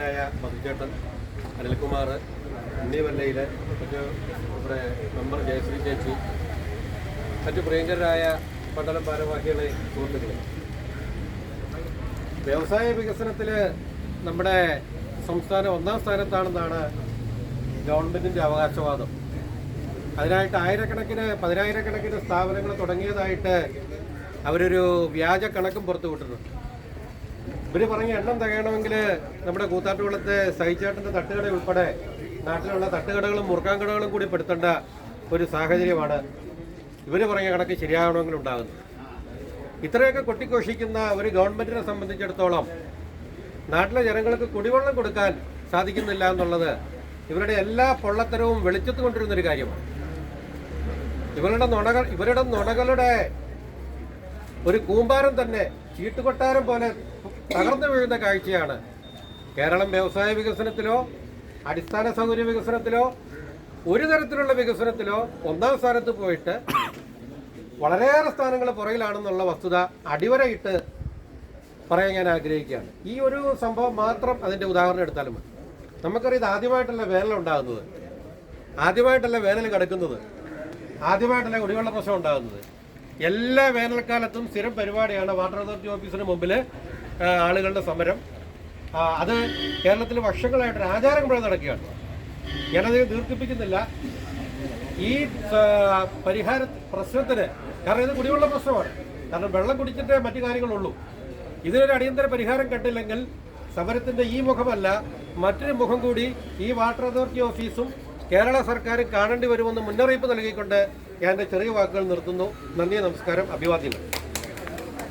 പ്രിയങ്കരനായ മധുചേട്ടൻ അനിൽകുമാർ ഉണ്ണിവല്ലയിലെ മറ്റ് നമ്മുടെ മെമ്പർ ജയശ്രീ ചേച്ചി മറ്റ് പ്രിയങ്കരായ മണ്ഡലം ഭാരവാഹികളെ സുഹൃത്തുക്കളെ. വ്യവസായ വികസനത്തിൽ നമ്മുടെ സംസ്ഥാനം ഒന്നാം സ്ഥാനത്താണെന്നാണ് ഗവൺമെന്റിന്റെ അവകാശവാദം. അതിനായിട്ട് ആയിരക്കണക്കിന് പതിനായിരക്കണക്കിന് സ്ഥാപനങ്ങൾ തുടങ്ങിയതായിട്ട് അവരൊരു വ്യാജ കണക്കും പുറത്തു ഇവർ പറഞ്ഞ എണ്ണം തികയണമെങ്കിൽ നമ്മുടെ കൂത്താട്ടുകുളത്തെ സഹിച്ചേട്ടന്റെ തട്ടുകട ഉൾപ്പെടെ നാട്ടിലുള്ള തട്ടുകടകളും മുറുക്കാൻകടകളും കൂടി പെടുത്തേണ്ട ഒരു സാഹചര്യമാണ് ഇവർ പറഞ്ഞ കണക്ക് ശരിയാകണമെങ്കിൽ ഉണ്ടാകുന്നത്. ഇത്രയൊക്കെ കൊട്ടിഘോഷിക്കുന്ന ഒരു ഗവൺമെന്റിനെ സംബന്ധിച്ചിടത്തോളം നാട്ടിലെ ജനങ്ങൾക്ക് കുടിവെള്ളം കൊടുക്കാൻ സാധിക്കുന്നില്ല എന്നുള്ളത് ഇവരുടെ എല്ലാ പൊള്ളത്തരവും വെളിച്ചത്ത് കൊണ്ടിരുന്ന ഒരു കാര്യമാണ്. ഇവരുടെ നുണകൾ ഇവരുടെ നുണകളുടെ ഒരു കൂമ്പാരം തന്നെ ചീട്ടുകൊട്ടാരം പോലെ തകർന്നു വീഴുന്ന കാഴ്ചയാണ്. കേരളം വ്യവസായ വികസനത്തിലോ അടിസ്ഥാന സൗകര്യ വികസനത്തിലോ ഒരു തരത്തിലുള്ള വികസനത്തിലോ ഒന്നാം സ്ഥാനത്ത് പോയിട്ട് വളരെയേറെ സ്ഥാനങ്ങൾ പുറകിലാണെന്നുള്ള വസ്തുത അടിവരയിട്ട് പറയാൻ ഞാൻ ആഗ്രഹിക്കുകയാണ്. ഈ ഒരു സംഭവം മാത്രം അതിന്റെ ഉദാഹരണം എടുത്താലും മതി. നമുക്കറിയാം ഇത് ആദ്യമായിട്ടല്ല വേനൽ ഉണ്ടാകുന്നത്. ആദ്യമായിട്ടല്ല വേനൽ കിടക്കുന്നത്. ആദ്യമായിട്ടല്ല കുടിവെള്ള പ്രശ്നം ഉണ്ടാകുന്നത്. എല്ലാ വേനൽക്കാലത്തും സ്ഥിരം പരിപാടിയാണ് വാട്ടർ അതോറിറ്റി ഓഫീസിന് മുമ്പിൽ ആളുകളുടെ സമരം. അത് കേരളത്തിൽ വർഷങ്ങളായിട്ട് ആചാരം പോലെ നടക്കുകയാണ്. ഞാനത് ദീർഘിപ്പിക്കുന്നില്ല. ഈ പരിഹാര പ്രശ്നത്തിന് കാരണം ഇത് കുടിവെള്ള പ്രശ്നമാണ്. കാരണം വെള്ളം കുടിച്ചിട്ടേ മറ്റു കാര്യങ്ങളുള്ളൂ. ഇതിനൊരു അടിയന്തര പരിഹാരം കണ്ടില്ലെങ്കിൽ സമരത്തിന്റെ ഈ മുഖമല്ല മറ്റൊരു മുഖം കൂടി ഈ വാട്ടർ അതോറിറ്റി ഓഫീസും കേരള സർക്കാരും കാണേണ്ടി വരുമെന്ന് മുന്നറിയിപ്പ് നൽകിക്കൊണ്ട് ഞാൻ ചെറിയ വാക്കുകൾ നിർത്തുന്നു. നന്ദി നമസ്കാരം. അഭിവാദ്യങ്ങൾ.